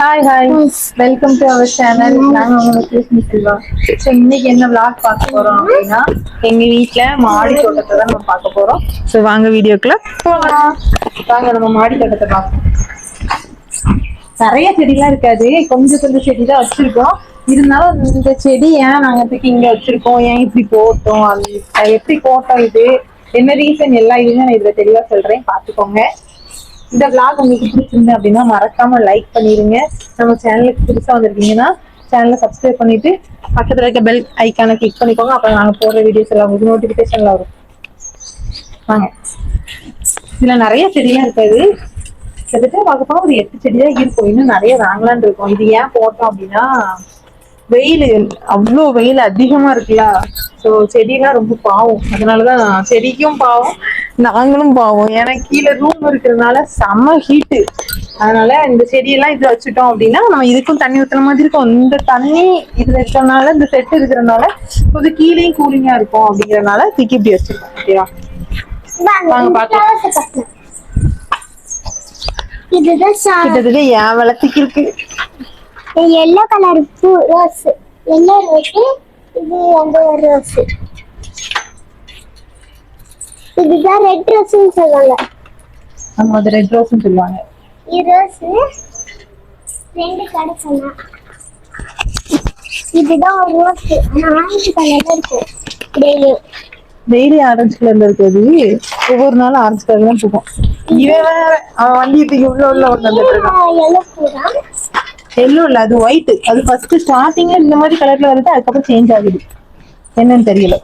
Hi hi welcome to our channel நாங்க உங்க Krishni Selva so இன்னைக்கு என்ன vlog பார்க்க போறோம் அப்படின்னா எங்க வீட்ல மாடி தோட்டத்தை தான் நம்ம பார்க்க போறோம். ஸோ வாங்க வீடியோக்குள்ள. வாங்க நம்ம மாடி தோட்டத்தை பார்ப்போம். நிறைய செடிலாம் இருக்காது. கொஞ்சம் கொஞ்சம் செடி தான் வச்சிருக்கோம். இருந்தாலும் இந்த செடி ஏன் நாங்க தூக்கி இங்க வச்சிருக்கோம்? ஏன் இப்படி போட்டோம்? அது எப்படி போட்டோம் இது? என்ன ரீசன் எல்லா இதுவுமே நான் இதுல தெளிவா சொல்றேன். பாத்துக்கோங்க இந்த விளாக் உங்களுக்கு பிடிச்சிருந்தேன் அப்படின்னா மறக்காம லைக் பண்ணிருங்க. நம்ம சேனலுக்கு புதுசா வந்திருக்கீங்கன்னா சேனலை சப்ஸ்கிரைப் பண்ணிட்டு பக்கத்துல இருக்க பெல் ஐக்கானை கிளிக் பண்ணிக்கோங்க. அப்புறம் நாங்க போடுற வீடியோஸ் எல்லாம் உங்களுக்கு நோட்டிபிகேஷன்ல வரும். வாங்க. இதுல நிறைய செடிலாம் இருக்காது. கிட்டத்தட்ட பார்க்க போனா ஒரு எட்டு செடி தான் இருக்கும். இன்னும் நிறைய வாங்கலாம்னு இருக்கோம். இது ஏன் போட்டோம் அப்படின்னா வெயில். அவ்வளோ வெயில் அதிகமா இருக்குல்ல. ஸோ செடிலாம் ரொம்ப பாவம். அதனாலதான் செடிக்கும் பாவம். நாங்களும் பாவம். ஏன்னா கீழே ரூம் இருக்கிறதுனால செம்ம ஹீட்டு அதனால இந்த செடியெல்லாம் இது வச்சுட்டோம் அப்படின்னா நம்ம இதுக்கும் தண்ணி ஊத்துற மாதிரி இருக்கும். இந்த தண்ணி இதுல இருக்கிறதுனால இந்த செட் இருக்கிறதுனால கொஞ்சம் கீழேயும் கூலிங்கா இருக்கும் அப்படிங்கறதுனால தூக்கி இப்படி வச்சிருக்கோம். ஓகேவா வாங்க கிட்டத்தட்ட என் வளர்த்துக்கு இருக்கு. எல்லோ கலர் பூ ரோஸ் எல்லோ ரோஸ் இது ஒரு ரோஸ் இதுதான் ரெட் ரோஸ்னு சொல்லுவாங்க. நம்ம அது ரெட் ரோஸ்னு சொல்லுவாங்க. இது ரோஸ் ரெண்டு கடை சொன்னா. இதுதான் ஒரு ரோஸ் ஆரஞ்சு கலர்ல இருக்கும் டெய்லியும் டெய்லி ஆரஞ்சு கலர்ல இருக்கிறது ஒவ்வொரு நாளும் ஆரஞ்சு கலர் தான் பூக்கும் இவன் அவன் வண்டி தூக்கி உள்ள உள்ள ஒண்ணு வந்துட்டு இருக்கான். எல்லோ இல்ல அது ஒயிட் அது ஃபர்ஸ்ட் ஸ்டார்டிங்ல இந்த மாதிரி கலர்ல வருது அதுக்கப்புறம் சேஞ்ச் ஆகுது. என்னன்னு தெரியல.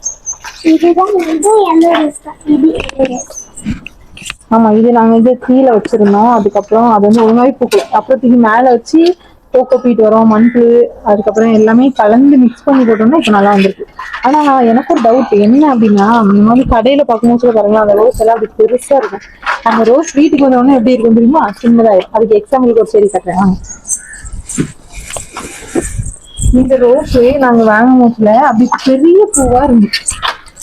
இதுதான் வந்து எல்லோ. ஆமா இது நாங்க இது கீழே வச்சிருந்தோம். அதுக்கப்புறம் அது வந்து ஒழுங்காவே பூக்கல. அப்புறம் தூக்கி மேல வச்சு கோகோ பீட் வரும் மண்புழு அதுக்கப்புறம் எல்லாமே கலந்து மிக்ஸ் பண்ணி போட்டோம்னா இப்ப நல்லா வந்திருக்கு. ஆனா எனக்கு ஒரு டவுட் என்ன அப்படின்னா இந்த மாதிரி கடையில பார்க்கும்போது சொல்ல பாருங்களா அந்த ரோஸ் எல்லாம் அப்படி பெருசா இருக்கும். அந்த ரோஸ் வீட்டுக்கு வந்த உடனே எப்படி இருக்கும் தெரியுமா? சின்னதாயிரும் அதுக்கு எக்ஸாம்பிளுக்கு ஒரு செடி கட்டுறேன். இந்த ரோஸ் நாங்க வாங்கும் போதுல அப்படி பெரிய பூவா இருந்துச்சு.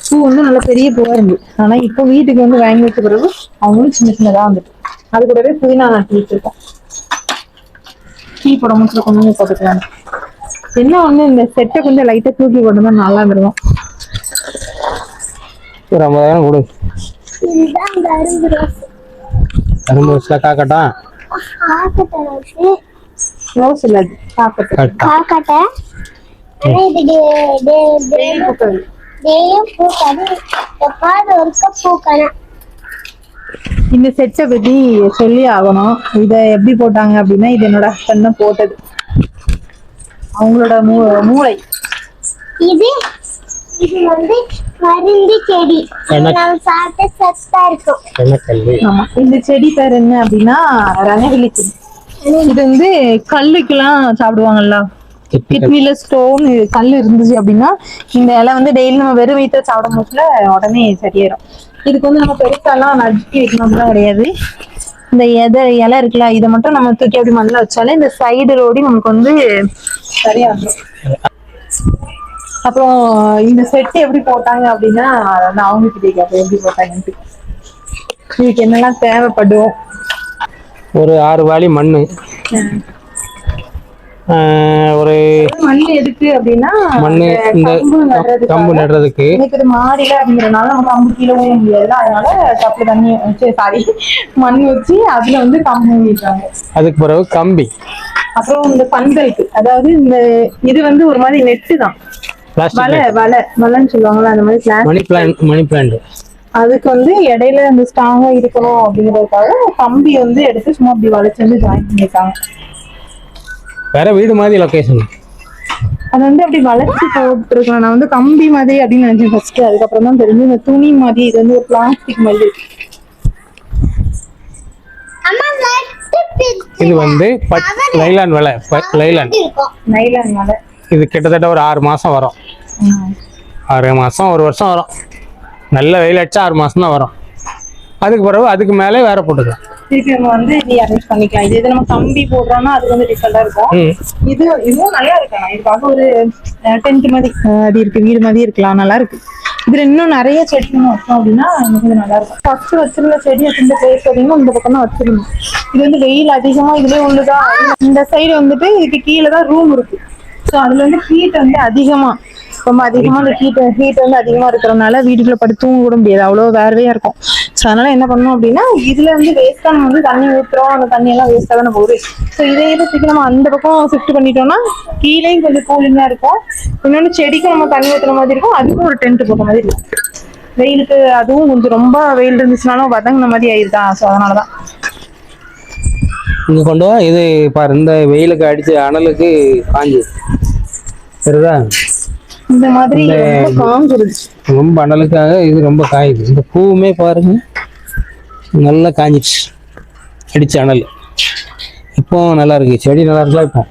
பூ வந்து நல்ல பெரிய பூவா இருந்து ஆனா இப்போ வீட்டுக்கு வந்து வாங்கி வச்ச பிறகு அவங்களும் சின்ன சின்னதா வந்துட்டு அது கூடவே புதினா நட்டு வச்சிருக்கோம். டீ போட முடிச்சு கொண்டு வந்து போட்டுக்கலாம். என்ன ஒண்ணு இந்த செட்டை கொஞ்சம் லைட்டா தூக்கி போட்டோம்னா நல்லா இருந்துரும் ஒரு ஐம்பதாயிரம் கொடு. இதுதான் அந்த அரும்பு ரோஸ் வச்சுல காக்கட்டா. காக்கட்டை. இல்ல ஆனா இது டே- டே- டே- பூக்கள். டெய்லியும் பூக்காது எப்பாவது ஒருக்க பூக்கணும். இந்த செட்டை பத்தி சொல்லி ஆகணும். இத எப்படி போட்டாங்க அப்படின்னா இது என்னோட ஹஸ்பண்ட் தான் போட்டது. அவங்களோட மூ மூளை. இது இது வந்து மருந்து செடி? நம்ம சாப்பிட்டு சத்தா இருக்கும். என்ன கல்வி? ஆமா. இந்த செடி பேர் என்ன அப்படின்னா ரணகிளி செடி இது வந்து கல்லுக்கெல்லாம் சாப்பிடுவாங்கல்ல. கிட்னில ஸ்டோன் கல் இருந்துச்சு அப்படின்னா இந்த இலை வந்து டெய்லி நம்ம வெறும் வயிற்றுல சாப்பிடும் போதுல உடனே சரியாயிரும். இதுக்கு வந்து நம்ம பெருசாலாம் நடுக்கி வைக்கணும்லாம் கிடையாது. இந்த எதை இலை இருக்குல்ல இதை மட்டும் நம்ம தூக்கி அப்படி மண்ணில் வச்சாலே இந்த சைடு ரோடி நமக்கு வந்து சரியா வந்துரும் அப்புறம் இந்த செட் எப்படி போட்டாங்க அப்படின்னா அவங்க கிட்டே கேட்பேன் எப்படி போட்டாங்கன்ட்டு. இதுக்கு என்னெல்லாம் தேவைப்படும்? ஒரு ஆறு மண்ணு. ஆஹ் ஒரு மண் எதுக்கு அப்படின்னா மண்ணு இந்த கம்பு நடுறதுக்கு. இது மாடியில அப்படிங்கறதுனால நம்ம கம்பு கீழே ஊற அதனால கப்புல தண்ணி சாரி மண் வச்சு அதுல வந்து கம்பு ஊறிட்டாங்க அதுக்கு பிறகு கம்பி. அப்புறம் இந்த பந்தலுக்கு அதாவது இந்த இது வந்து ஒரு மாதிரி நெட்டு தான் வலை வலை வலைன்னு சொல்லுவாங்கல்ல அந்த மாதிரி plan money plant money plant அதுக்கு வந்து இடையில அந்த ஸ்ட்ராங்கா இருக்கணும் அப்படிங்கறதுக்காக கம்பி வந்து எடுத்து சும்மா அப்படி வளைச்சு வந்து ஜாயின் பண்ணிருக்காங்க வேற வீடு மாதிரி லொகேஷன் அது வந்து அப்படி வளைச்சு போட்டுருக்கோம் நான் வந்து கம்பி மாதிரி அப்படின்னு நினைச்சேன் ஃபர்ஸ்ட் அதுக்கப்புறம் தான் தெரிஞ்சு இந்த துணி மாதிரி இது வந்து ஒரு பிளாஸ்டிக் மாதிரி இது வந்து பட் லைலான் விலை. லைலான் நைலான் வலை. இது கிட்டத்தட்ட ஒரு ஆறு மாசம் வரும். ஆறு மாசம் ஒரு வருஷம் வரும். நல்ல வெயில் அடிச்சா ஆறு மாசம் தான் வரும். அதுக்கு பிறகு அதுக்கு மேலே வேற போட்டுக்கலாம். திருப்பி நம்ம வந்து இது அரேஞ்ச் பண்ணிக்கலாம். இது இது நம்ம கம்பி போடுறோம்னா அது வந்து டிஃபரெண்டா இருக்கும். இது இதுவும் நல்லா இருக்கு. இதுக்காக ஒரு டென்ட் மாதிரி அஹ், அது இருக்கு. வீடு மாதிரி இருக்கலாம். நல்லா இருக்கு. இதுல இன்னும் நிறைய செடி வச்சோம் அப்படின்னா கொஞ்சம் நல்லா இருக்கும். ஃபர்ஸ்ட் வச்சிருந்த செடி வச்சிருந்த பிளேஸ் பார்த்தீங்கன்னா இந்த பக்கம் தான் வச்சிருந்தோம். இது வந்து வெயில் அதிகமா இதுலயே உள்ளதா? இந்த சைடு வந்துட்டு இதுக்கு கீழே தான் ரூம் இருக்கு. ஸோ அதுல வந்து ஹீட் வந்து அதிகமா. ரொம்ப அதிகமா அந்த ஹீட் ஹீட் வந்து அதிகமா இருக்கிறதுனால வீட்டுக்குள்ள படுத்து தூங்க கூட முடியாது. அவ்வளோ வேர்வையா இருக்கும். ஸோ அதனால என்ன பண்ணணும் அப்படின்னா இதுல வந்து வேஸ்டா நம்ம வந்து தண்ணி ஊத்துறோம். அந்த தண்ணி எல்லாம் வேஸ்டா தான் போகுது. ஸோ இதே இதை தூக்கி நம்ம அந்த பக்கம் ஷிஃப்ட் பண்ணிட்டோம்னா கீழேயும் கொஞ்சம் கூலிங்கா இருக்கும். இன்னொன்னு செடிக்கும் நம்ம தண்ணி ஊத்துற மாதிரி இருக்கும். அதுக்கும் ஒரு டென்ட் போட்ட மாதிரி இருக்கும். வெயிலுக்கு அதுவும் கொஞ்சம் ரொம்ப வெயில் இருந்துச்சுனாலும் வதங்கின மாதிரி ஆயிருதா ஸோ அதனாலதான். இங்க கொண்டு வா. இது பாரு இந்த வெயிலுக்கு அடிச்சு அனலுக்கு காஞ்சு. சரிதா இந்த மாதிரி ரொம்ப காஞ்சிருச்சு. ரொம்ப அனலுக்காக இது ரொம்ப காயுது. இந்த பூவுமே பாருங்க நல்லா காஞ்சிடுச்சு அடிச்ச அனல். இப்போ நல்லா இருக்கு. செடி நல்லா இருக்குல்ல இப்போ?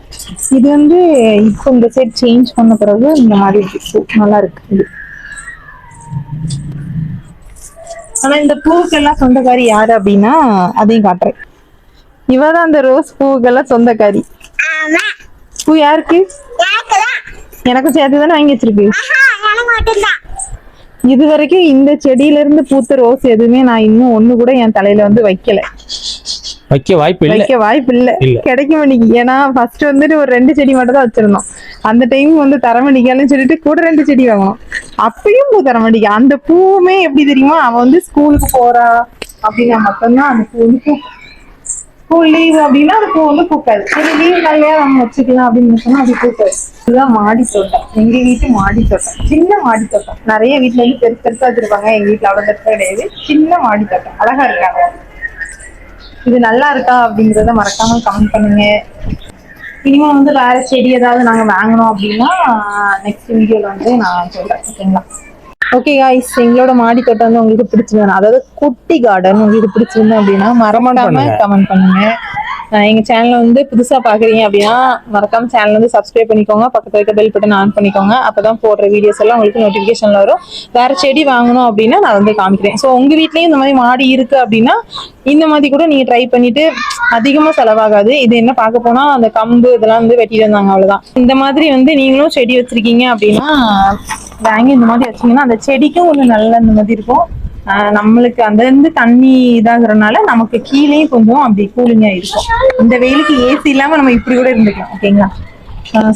இது வந்து இப்போ இந்த செட் சேஞ்ச் பண்ண பிறகு இந்த மாதிரி இருக்கு பூ. நல்லா இருக்கு. இது. ஆனா இந்த பூவுக்கெல்லாம் சொந்தக்காரி யாரு அப்படின்னா அதையும் காட்டுறேன். இவதான் அந்த ரோஸ் பூவுக்கெல்லாம் சொந்தக்காரி. ஆமா பூ யாருக்கு? எனக்கும் சேர்த்து தானே வாங்கி வச்சிருக்கு. இது வரைக்கும் இந்த செடியில இருந்து பூத்த ரோஸ் எதுவுமே நான் இன்னும் ஒண்ணு கூட என் தலையில வந்து வைக்கல. வைக்க வாய்ப்பு இல்லை. வைக்க வாய்ப்பு இல்ல. கிடைக்க மாட்டேங்குது ஏன்னா ஃபர்ஸ்ட் வந்துட்டு ஒரு ரெண்டு செடி மட்டும் தான் வச்சிருந்தோம். அந்த டைம் வந்து தர மாட்டேங்கன்னு சொல்லிட்டு கூட ரெண்டு செடி வாங்கணும் அப்பயும் பூ தர மாட்டேங்க அந்த பூவுமே எப்படி தெரியுமா? அவ வந்து ஸ்கூலுக்கு போறா அப்படின்னா மட்டும்தான் அந்த பூ வந்து பூ ஸ்கூல் லீவ் அப்படின்னா அது பூ வந்து பூக்காது சரி லீவ் நாளையா நம்ம வச்சுக்கலாம் அப்படின்னு சொன்னா அது பூக்காது இதுதான் மாடி தோட்டம். எங்க வீட்டு மாடி தோட்டம். சின்ன மாடி தோட்டம். நிறைய வீட்டுல இருந்து பெருசு பெருசா வச்சிருப்பாங்க. எங்க வீட்டுல அவ்வளவு பெருசா கிடையாது. சின்ன மாடி தோட்டம். அழகா இருக்காங்க இது நல்லா இருக்கா அப்படிங்கறத மறக்காம கமெண்ட் பண்ணுங்க. இனிமே வந்து வேற செடி ஏதாவது நாங்க வாங்கணும் அப்படின்னா நெக்ஸ்ட் வீடியோல வந்து நான் சொல்றேன். ஓகேங்களா ஓகே காய்ஸ் எங்களோட மாடி தோட்டம் வந்து உங்களுக்கு பிடிச்சிருந்தா அதாவது குட்டி கார்டன் உங்களுக்கு பிடிச்சிருந்தா அப்படின்னா மறக்காம. கமெண்ட் பண்ணுங்க. எங்க சேனல் வந்து புதுசா பாக்குறீங்க அப்படின்னா மறக்காம சேனல் வந்து சப்ஸ்கிரைப் பண்ணிக்கோங்க. பக்கத்துல இருக்க பெல் பட்டன் ஆன் பண்ணிக்கோங்க. அப்பதான் போடுற வீடியோஸ் எல்லாம் உங்களுக்கு நோட்டிபிகேஷன்ல வரும். வேற செடி வாங்கணும் அப்படின்னா நான் வந்து காமிக்கிறேன். ஸோ உங்க வீட்லயும் இந்த மாதிரி மாடி இருக்கு அப்படின்னா இந்த மாதிரி கூட நீங்க ட்ரை பண்ணிட்டு அதிகமா செலவாகாது. இது என்ன பார்க்க போனா அந்த கம்பு இதெல்லாம் வந்து வெட்டிட்டு வந்தாங்க அவ்வளவுதான். இந்த மாதிரி வந்து நீங்களும் செடி வச்சிருக்கீங்க அப்படின்னா வாங்கி இந்த மாதிரி வச்சீங்கன்னா அந்த செடிக்கும் கொஞ்சம் நல்ல இந்த மாதிரி இருக்கும். ஆஹ் நம்மளுக்கு அந்த இருந்து தண்ணி இதாகுறதுனால நமக்கு கீழே கொஞ்சம் அப்படி கூலிங் இருக்கும். இந்த வெயிலுக்கு ஏசி இல்லாம நம்ம இப்படி கூட இருந்துக்கலாம் ஓகேங்களா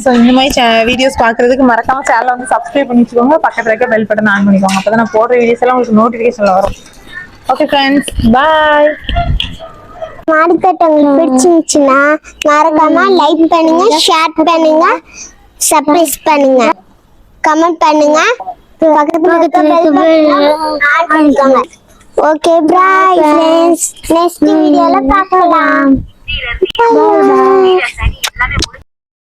ஸோ இந்த மாதிரி வீடியோஸ் பாக்குறதுக்கு மறக்காம சேனலை வந்து சப்ஸ்கிரைப் பண்ணி வச்சுக்கோங்க பக்கத்துல இருக்க பெல் பட்டன் ஆன் பண்ணிக்கோங்க. அப்பதான் நான் போடுற வீடியோஸ் எல்லாம் உங்களுக்கு நோட்டிஃபிகேஷன்ல வரும். ஓகே ஃப்ரெண்ட்ஸ் பாய் மாடித்தோட்டம் உங்களுக்கு பிடிச்சிருந்துச்சுன்னா மறக்காம லைக் பண்ணுங்க ஷேர் பண்ணுங்க சப்ஸ்கிரைப் பண்ணுங்க. கமெண்ட் பண்ணுங்க. பக்கத்துல ஓகே பாய் ஃப்ரெண்ட்ஸ் நெக்ஸ்ட் வீடியோல பார்க்கலாம்.